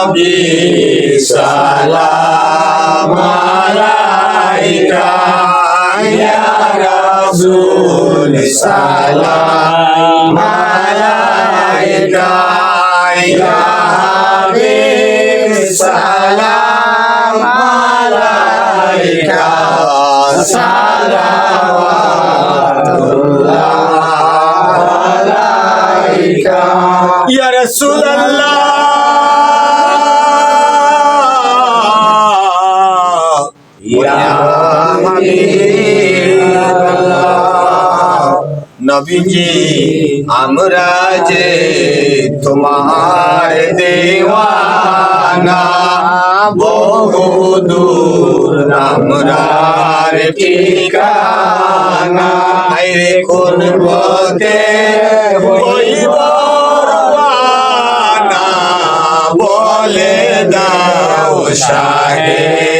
নবী সালাম আলাইকা ইয়া রাসূল সালাম আলাইকা ইয়া হাবিব সালাম আলাইকা সালাওয়াতুল্লাহ আলাইকা ইয়া রাসূলুল্লাহ ইয়া নবীজি, আমরা যে তোমার দেওয়ানা, বহু দূর আমরার ঠিকানা। আইরে কোন পথে হইব বলে দাও শাহে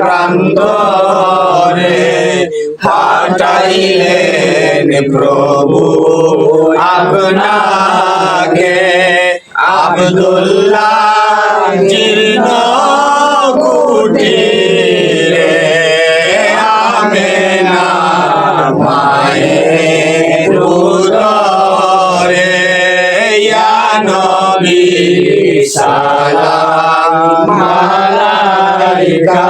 প্রান্তরে প্রভু আপনাকে আব্দুল্লাহ জীর্ণ কুটিরে নবী সালাম আলাইকা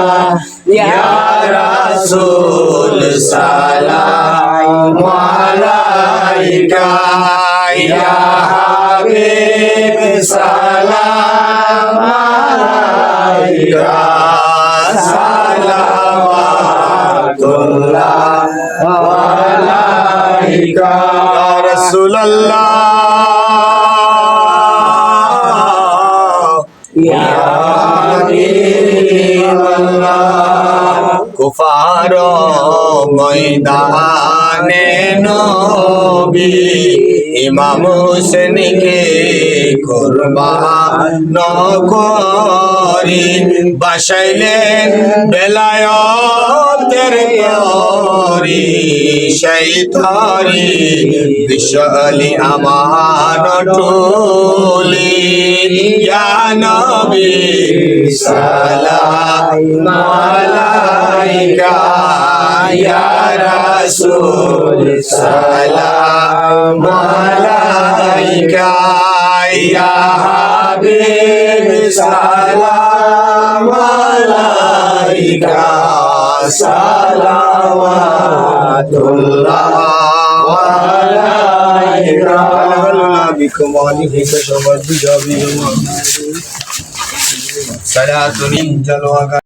ইয়া রাসূল সালাম আলাইকা ইয়া হাবিব সালাম আলাইকা সালাওয়াতুল্লাহ আলাইকা রাসূলুল্লাহ। ইয়া হাবিবাল্লাহ কুফার ময়দানে নবী ইমাম হোসেনকে কুরবান করি বাসাইলেন বেলায়তের করি সেই তরি বিশালি আমার টুলি নবী সালাম আলাইকা ইয়া রাসূল সালাম আলাইকা ইয়া হাবিব সালাম আলাইকা সালাওয়াতুল্লাহ আলাইকা বিকুম আলাইকা সবাদ বিজাবি সালাতুন জালওয়া